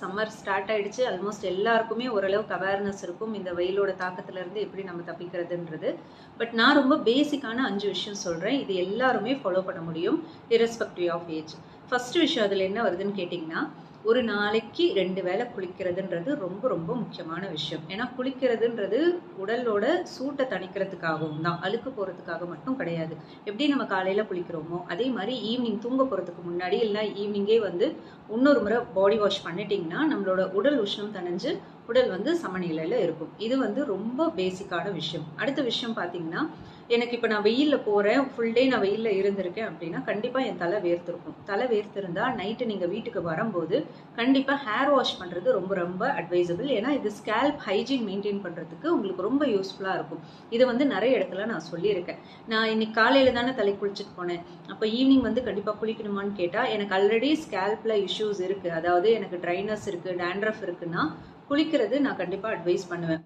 Summer start ஆயிடுச்சு. Almost எல்லாருக்குமே ஓரளவுக்கு அவேர்னஸ் இருக்கும். இந்த வெயிலோட தாக்கத்துல இருந்து எப்படி நம்ம தப்பிக்கிறதுன்றது. பட் நான் ரொம்ப பேசிக்கான அஞ்சு விஷயம் சொல்றேன். இது எல்லாருமே ஃபாலோ பண்ண முடியும் irrespective ஆஃப் ஏஜ் ஃபர்ஸ்ட் விஷயம் அதில் என்ன வருதுன்னு கேட்டிங்கன்னா ஒரு நாளைக்கு ரெண்டு வேளை குளிக்கிறதுன்றது ரொம்ப ரொம்ப முக்கியமான விஷயம். ஏன்னா குளிக்கிறதுன்றது உடலோட சூட்டை தணிக்கிறதுக்காகவும் தான். அழுக்கு போகிறதுக்காக மட்டும் கிடையாது. எப்படி நம்ம காலையில் குளிக்கிறோமோ அதே மாதிரி ஈவினிங் தூங்க போகிறதுக்கு முன்னாடி இல்லை ஈவினிங்கே வந்து இன்னொரு முறை பாடி வாஷ் பண்ணிட்டீங்கன்னா நம்மளோட உடல் உஷ்ணம் தணிஞ்சு உடல் வந்து சமநிலையில் இருக்கும். இது வந்து ரொம்ப பேசிக்கான விஷயம். அடுத்த விஷயம் பார்த்தீங்கன்னா எனக்கு இப்போ நான் வெயிலில் போகிறேன் ஃபுல் டே நான் வெயிலில் இருந்திருக்கேன் அப்படின்னா கண்டிப்பாக என் தலை வேர்த்திருக்கும். தலை வேர்த்திருந்தா நைட்டு நீங்கள் வீட்டுக்கு வரும்போது கண்டிப்பாக ஹேர் வாஷ் பண்ணுறது ரொம்ப ரொம்ப அட்வைசபிள் ஏன்னா இது ஸ்கேல்ப் ஹைஜீன் மெயின்டைன் பண்ணுறதுக்கு உங்களுக்கு ரொம்ப யூஸ்ஃபுல்லாக இருக்கும். இது வந்து நிறைய இடத்துல நான் சொல்லியிருக்கேன். நான் இன்னைக்கு காலையில் தானே தலை குளிச்சுட்டு போனேன். அப்போ ஈவினிங் வந்து கண்டிப்பாக குளிக்கணுமான்னு கேட்டால் எனக்கு ஆல்ரெடி ஸ்கேல்பில் இஷ்யூஸ் இருக்குது அதாவது எனக்கு ட்ரைனஸ் இருக்குது டேண்ட்ரஃப் இருக்குன்னா குளிக்கிறது நான் கண்டிப்பாக அட்வைஸ் பண்ணுவேன்.